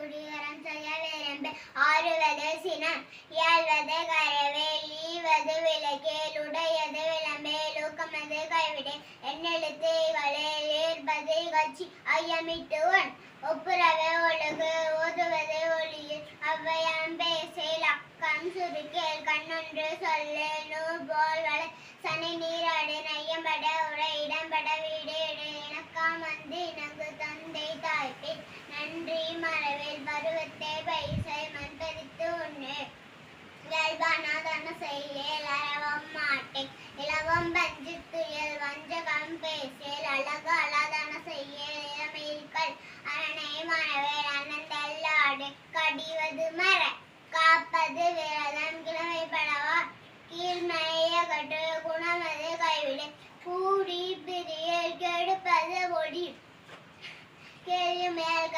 சுடிகரம் செய்ய விரும்பு ஆறுவது சினம் இயல்வது கரவே ஈவது விலகேல் உடையது விளம்பேல் ஊக்கமது கைவிடே கைவிடு எண்ணெழுத்துகளே ஏற்பது கட்சி ஐயமிட்டு உன் ஒப்புரவே ஒழுகு ஓதுவது ஒளியில் அவ்வையாம் பேசேல் அக்கம் சுருக்கேல் கண்ணொன்று சொல்லு நூ போல் வள சனி நீராடு நையம்பட உரை இடம்பட வீ நன்றி மறவேல் பருவத்தை பைசை மண்பறித்து உண்ணு. இயல்பானாதன செய்யல் அறவம் மாட்டேன். பஞ்சு துயல் வஞ்சகம் அழகு அலாதன அரணை கடிவது மர காப்பது விரதம் கிழமை படவா. கீழ்மைய கட்டு குணமது கைவிடு. கூடி பிரியல் கெடுப்பது ஒடி. கேள்வி மேல்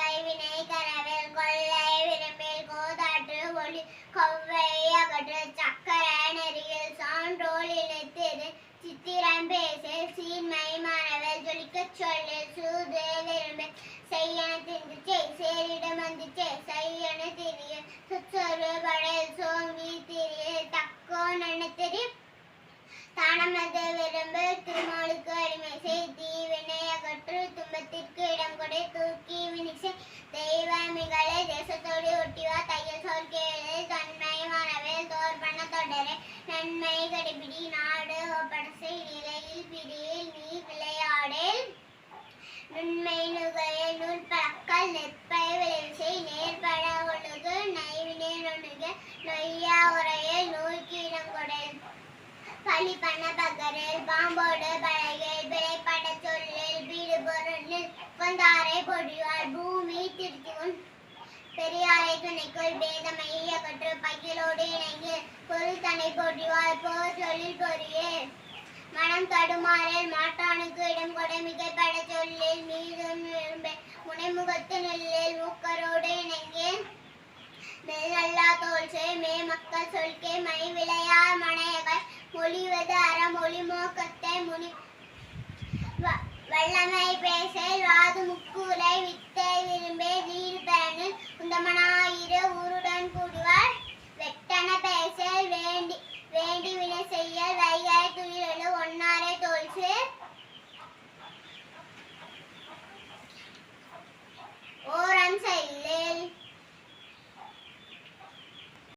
தின்றுச்சே சேரிடம் வந்துச்சே சையன செய்யன திரிய சுச்சொரு படையில் சோம்பி திரிய தக்கோ நன்னத்திரி தானமது விரும்பு திருமாலுக்கு அடிமை செய் தீவினை அகற்று துன்பத்திற்கு இடம் கொடை தூக்கி வினிசை தெய்வ மிகளை தேசத்தோடு ஒட்டிவா தையல் சொல் கேளு தன்மை மரவே தோற்பன தொடரே நன்மை கடைபிடி நாள் பழி பண பகரில் பாம்போடு பழகில் விளைப்பட சொல்லில் வீடு பொருளில் கொண்டாரை பொடியார் பூமி திருத்தியும் பெரியாரை துணைக்குள் பேதமை அகற்று பையிலோடு இணங்கி பொருள் தனை பொடிவார் போர் சொல்லில் பொறியே. மனம் தடுமாறில் மாட்டானுக்கு இடம் கொடை மிகைப்பட சொல்லில் மீதும் விரும்பே. முனைமுகத்து நெல்லில் மூக்கரோடு இணங்கி மெல்லல்லா தோல்சே மே மக்கள் சொல்கே மை விளையார் மனையகள் மொழிவது அறமொழி மோக்கத்தை முனி வ- வல்லமை பேசல் வாதும்